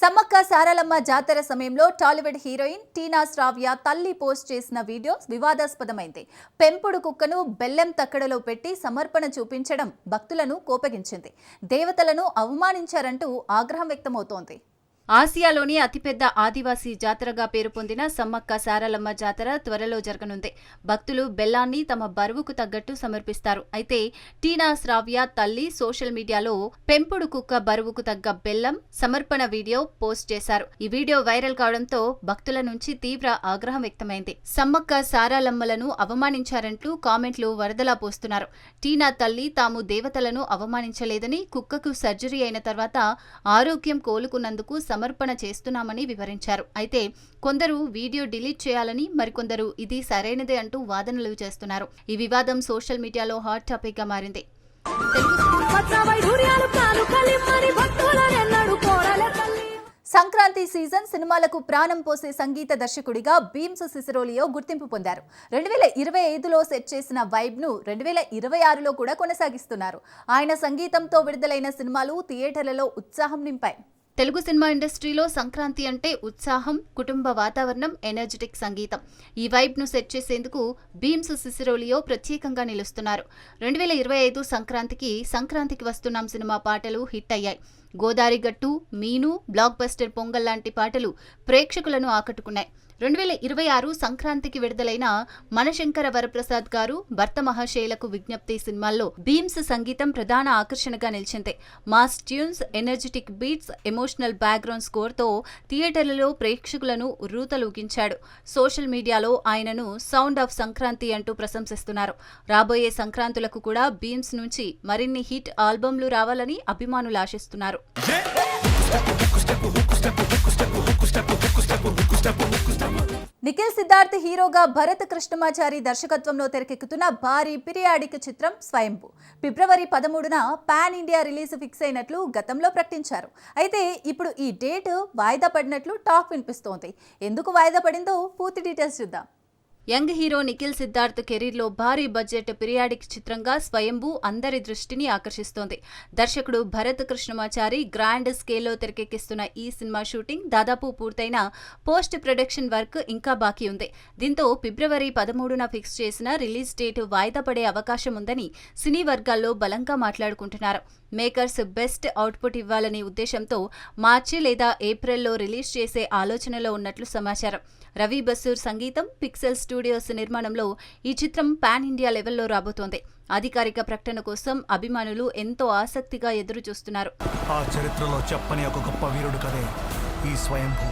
సమ్మక్క సారలమ్మ జాతర సమయంలో టాలీవుడ్ హీరోయిన్ టీనా శ్రావ్య తల్లి పోస్ట్ చేసిన వీడియో వివాదాస్పదమైంది. పెంపుడు కుక్కను బెల్లెం తక్కడలో పెట్టి సమర్పణ చూపించడం భక్తులను కోపగించింది. దేవతలను అవమానించారంటూ ఆగ్రహం వ్యక్తమవుతోంది. ఆసియాలోని అతిపెద్ద ఆదివాసీ జాతరగా పేరు పొందిన సమ్మక్క సారలమ్మ జాతర త్వరలో జరగనుంది. భక్తులు బెల్లాన్ని తమ బరువుకు తగ్గట్టు సమర్పిస్తారు. అయితే టీనా శ్రావ్య తల్లి సోషల్ మీడియాలో పెంపుడు కుక్క బరువుకు తగ్గ బెల్లం సమర్పణ వీడియో పోస్ట్ చేశారు. ఈ వీడియో వైరల్ కావడంతో భక్తుల నుంచి తీవ్ర ఆగ్రహం వ్యక్తమైంది. సమ్మక్క సారాలమ్మలను అవమానించారంటూ కామెంట్లు వరదలా పోస్తున్నారు. టీనా తల్లి తాము దేవతలను అవమానించలేదని కుక్కకు సర్జరీ అయిన తర్వాత ఆరోగ్యం కోలుకున్నందుకు సమర్పణ చేస్తున్నామని వివరించారు. అయితే కొందరు వీడియో డిలీట్ చేయాలని మరికొందరు ఇది సరైనదే అంటూ వాదనలు చేస్తున్నారు. ఈ వివాదం సోషల్ మీడియాలో హాట్ టాపిక్గా మారింది సంక్రాంతి సీజన్ సినిమాలకు ప్రాణం పోసే సంగీత దర్శకుడిగా భీమ్స్ సిసిరోలియో గుర్తింపు పొందారు. రెండు వేల ఇరవై ఐదులో సెట్ చేసిన వైబ్ను రెండు వేల ఇరవై ఆరులో కూడా కొనసాగిస్తున్నారు. ఆయన సంగీతంతో విడుదలైన సినిమాలు థియేటర్లలో ఉత్సాహం నింపాయి. తెలుగు సినిమా ఇండస్ట్రీలో సంక్రాంతి అంటే ఉత్సాహం కుటుంబ వాతావరణం ఎనర్జెటిక్ సంగీతం. ఈ వైబ్ను సెట్ చేసేందుకు భీమ్స్ సిసిరోలియో ప్రత్యేకంగా నిలుస్తున్నారు. రెండు వేల ఇరవై ఐదు సంక్రాంతికి సంక్రాంతికి వస్తున్నాం సినిమా పాటలు హిట్ అయ్యాయి. గోదారి గట్టు మీను బ్లాక్ బస్టర్ పొంగల్ లాంటి పాటలు ప్రేక్షకులను ఆకట్టుకున్నాయి. రెండు వేల ఇరవై ఆరు సంక్రాంతికి విడుదలైన మనశంకర వరప్రసాద్ గారు భర్త మహాశైలకు విజ్ఞప్తి సినిమాల్లో భీమ్స్ సంగీతం ప్రధాన ఆకర్షణగా నిలిచింది mass tunes energetic beats emotional background స్కోర్తో థియేటర్లలో ప్రేక్షకులను ఉర్రూతలూగించాడు సోషల్ మీడియాలో ఆయనను సౌండ్ ఆఫ్ సంక్రాంతి అంటూ ప్రశంసిస్తున్నారు రాబోయే సంక్రాంతులకు కూడా భీమ్స్ నుంచి మరిన్ని హిట్ ఆల్బమ్లు రావాలని అభిమానులు ఆశిస్తున్నారు సిద్ధార్థ్ హీరోగా భరత్ కృష్ణమాచారి దర్శకత్వంలో తెరకెక్కుతున్న భారీ పిరియాడిక్ చిత్రం స్వయంభు. ఫిబ్రవరి పదమూడున పాన్ ఇండియా రిలీజ్ ఫిక్స్ అయినట్లు గతంలో ప్రకటించారు. అయితే ఇప్పుడు ఈ డేట్ వాయిదా పడినట్లు టాక్ వినిపిస్తోంది. ఎందుకు వాయిదా పడిందో పూర్తి డీటెయిల్స్ చూద్దాం. యంగ్ హీరో నిఖిల్ సిద్ధార్థ్ కెరీర్లో భారీ బడ్జెట్ పిరియాడిక్ చిత్రంగా స్వయంభూ అందరి దృష్టిని ఆకర్షిస్తోంది. దర్శకుడు భరత్ కృష్ణమాచారి గ్రాండ్ స్కేల్లో తెరకెక్కిస్తున్న ఈ సినిమా షూటింగ్ దాదాపు పూర్తయిన పోస్ట్ ప్రొడక్షన్ వర్క్ ఇంకా బాకీ ఉంది. దీంతో ఫిబ్రవరి పదమూడున ఫిక్స్ చేసిన రిలీజ్ డేట్ వాయిదా పడే అవకాశం ఉందని సినీ వర్గాల్లో బలంగా మాట్లాడుకుంటున్నారు. మేకర్స్ బెస్ట్ అవుట్పుట్ ఇవ్వాలనే ఉద్దేశంతో మార్చి లేదా ఏప్రిల్లో రిలీజ్ చేసే ఆలోచనలో ఉన్నట్లు సమాచారం. రవి బసూర్ సంగీతం పిక్సెల్ స్టూడియోస్ నిర్మాణంలో ఈ చిత్రం పాన్ ఇండియా లెవెల్లో రాబోతోంది. అధికారిక ప్రకటన కోసం అభిమానులు ఎంతో ఆసక్తిగా ఎదురు చూస్తున్నారు ఆ చరిత్రలో చెప్పని ఒక గొప్ప వీరుడు కదే ఈ స్వయంభూ.